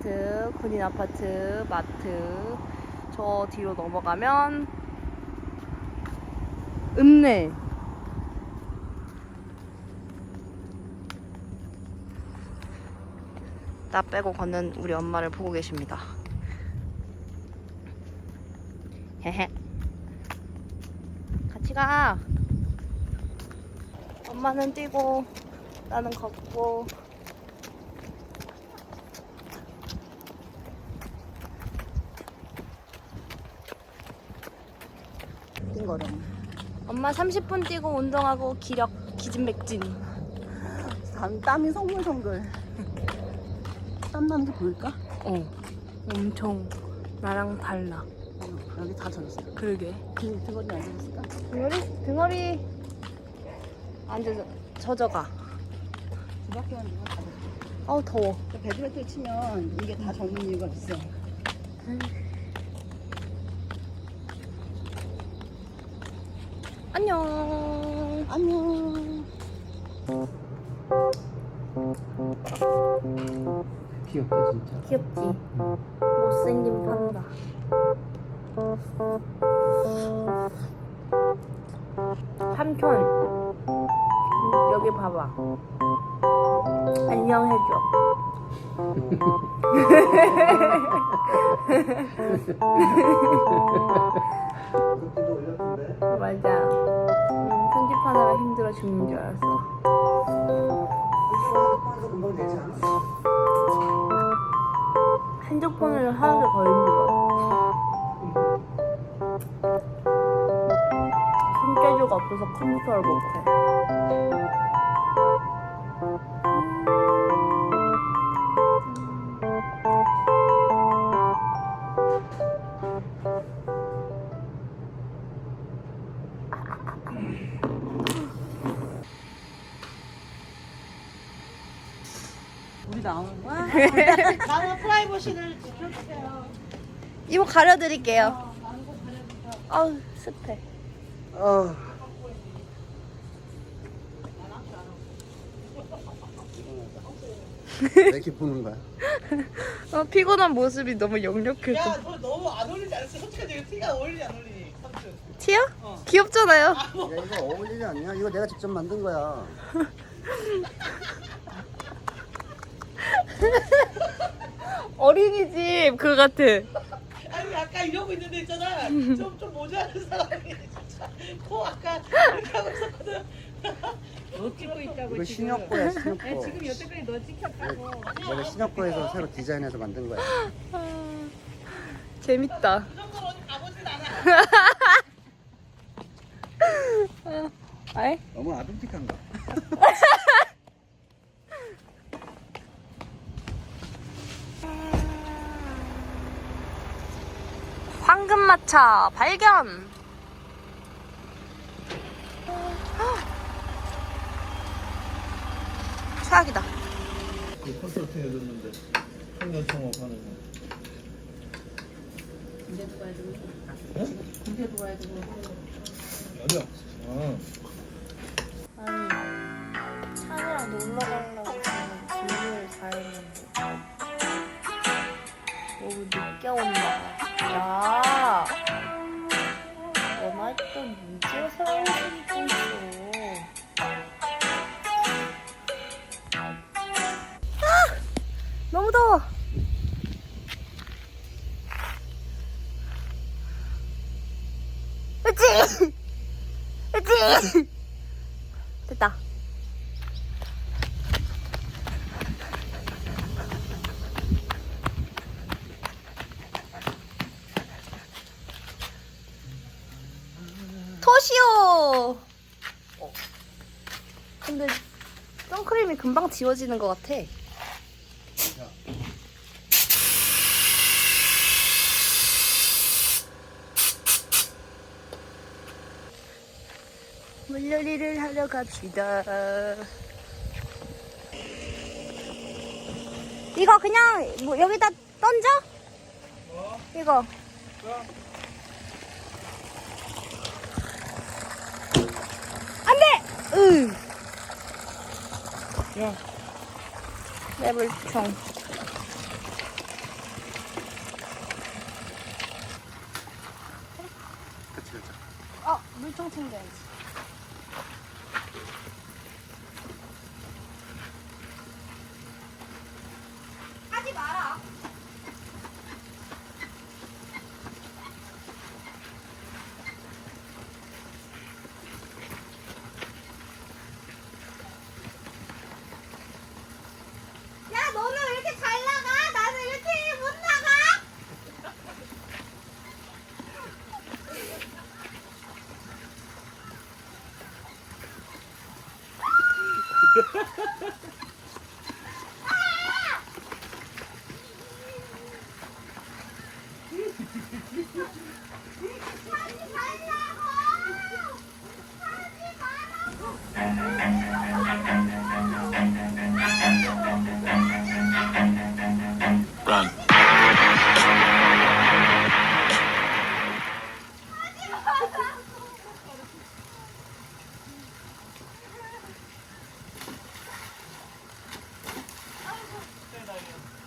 아파트, 군인 아파트, 마트. 저 뒤로 넘어가면 읍내. 나 빼고 걷는 우리 엄마를 보고 계십니다. 헤헤. 같이 가. 엄마는 뛰고 나는 걷고. 띵거름. 엄마 30분 뛰고 운동하고 기력 기진맥진. 땀, 땀이 송글송글. 땀 나는 게 보일까? 어. 엄청 나랑 달라. 어, 여기 다 젖었어. 그러게. 등, 등거리 안 젖었을까? 등허리 등허리 안 젖어 젖어가. 두 바퀴 하는 거다 젖었어. 아우 더워. 배드민턴 치면 이게 다 젖는 이유가 있어. 안녕. 안녕. 귀엽다 진짜. 귀엽지? 못생긴 판다. 삼촌 여기 봐봐. 안녕해줘. 힘들어 죽는 줄 알았어. 않아? 핸드폰을 하는 게더 힘들어. 손재주가 없어서 컴퓨터를 못해. 나는 프라이버시를 지켜주세요. 이거 가려드릴게요. 아우 습해. 아. 왜 이렇게 보는 거야? 어, 피곤한 모습이 너무 역력해서. 야, 너 너무 안 어울리지 않았어? 솔직히 이거 티가 어울리지 안 어울리니? 삼촌. 티야? 귀엽잖아요. 야 이거 어울리지 않냐? 이거 내가 직접 만든 거야. 어린이집 그거 같아. 아니 아까 이러고 있는데 있잖아. 좀 좀 모자란 사람이 진짜 코 아까 이렇게 하고 있었거든. 너 찍고 있다고 이거 신협고야 신협고. 지금 여태까지 너 찍혔다고. 내가 신협고에서 새로 디자인해서 만든 거야. 아, 재밌다. 그 정도로 어디 가보진 않아. 아이? 너무 아동틱한가? 황금마차 발견. 최악이다. 그 콘서트 해줬는데 청년 창업하는 거. 아니야. 아. 아니 됐다. 토시오! 어. 근데 선크림이 금방 지워지는 것 같아. 물놀이를 하러 갑시다. 이거 그냥 뭐 여기다 던져? 뭐? 이거. 안 돼! 으. 야. 내 물총. 어, 물총 챙겨야지. 아니,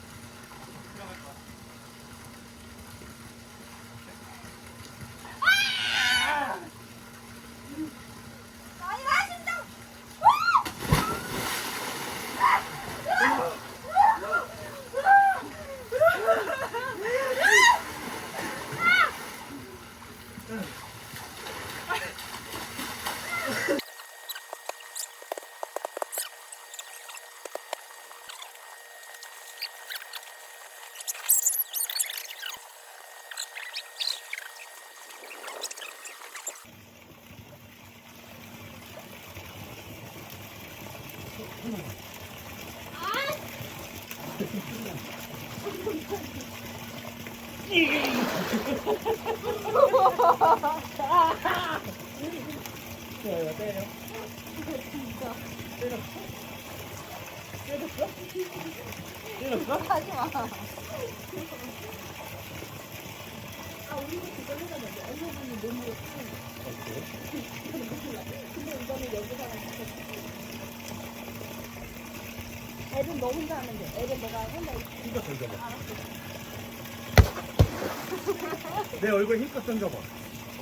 애는 너 혼자 하면 돼. 애는 내가 혼자 힘껏 던져봐. 내 얼굴 힘껏 던져봐.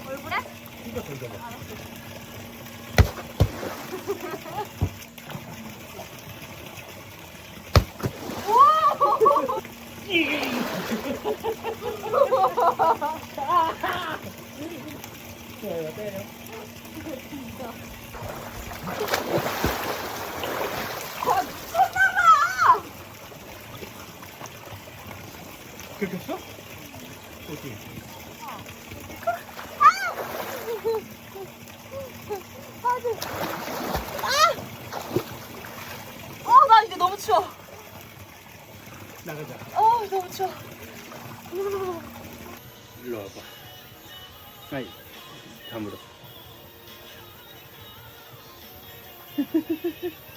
얼굴에? 힘껏 던져봐. 긁혔어? 어디? 어, 나 이제 너무 추워. 나가자. 어, 너무 추워. 일로 와봐. 아이, 다물어.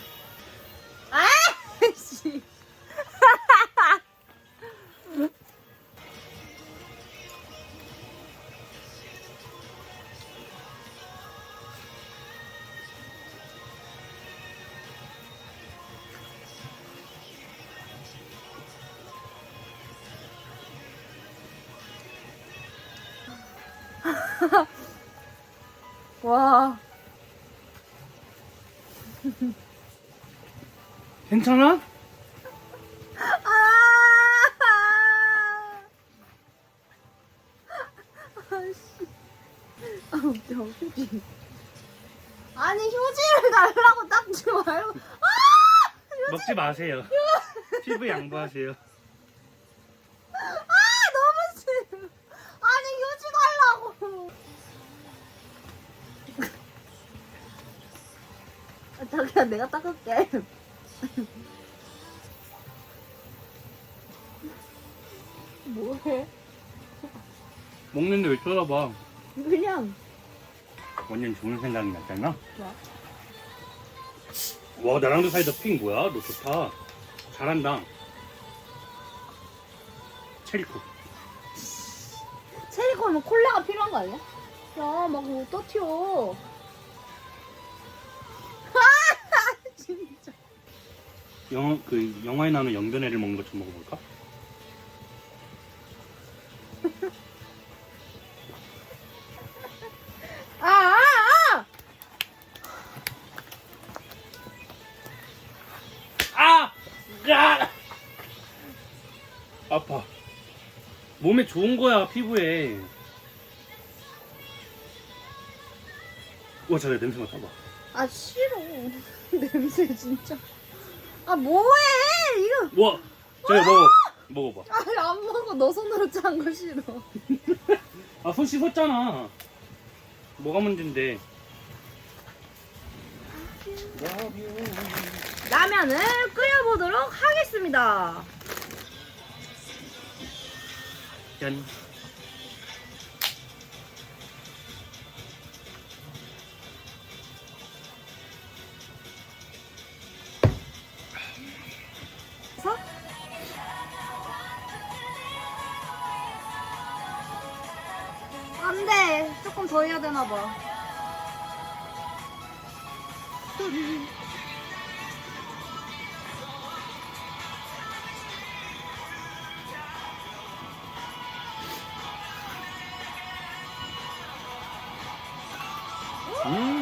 와. 괜찮아? 아! 아씨. 아, 웃겨, 휴지. 아니, 휴지를 달라고 닦지 말고. 아! 먹지 마세요. 피부 양보하세요. 아, 너무 싫어. 아니, 휴지 달라고. 아, 자기 야, 내가 닦을게. 뭐해? 먹는데 왜 쳐다봐? 그냥. 완전 좋은 생각이 났잖아. 뭐야? 와 나랑도 사이다 핑 뭐야? 너 좋다. 잘한다. 체리코. 체리코는 콜라가 필요한 거 아니야? 야, 막 어떠 튀어. 영어 그 영화에 나오는 영변애를 먹는 것 좀 먹어볼까? 아, 야! 아파! 몸에 좋은 거야, 피부에. 와, 자기야, 냄새 맡아봐. 아 싫어 냄새 진짜 아 뭐해 이거. 와, 저래 먹어. 먹어봐. 아니 안 먹어. 너 손으로 짠 거 싫어. 아, 손 씻었잖아. 뭐가 문제인데? 라면을 끓여보도록 하겠습니다. 짠. 안돼. 조금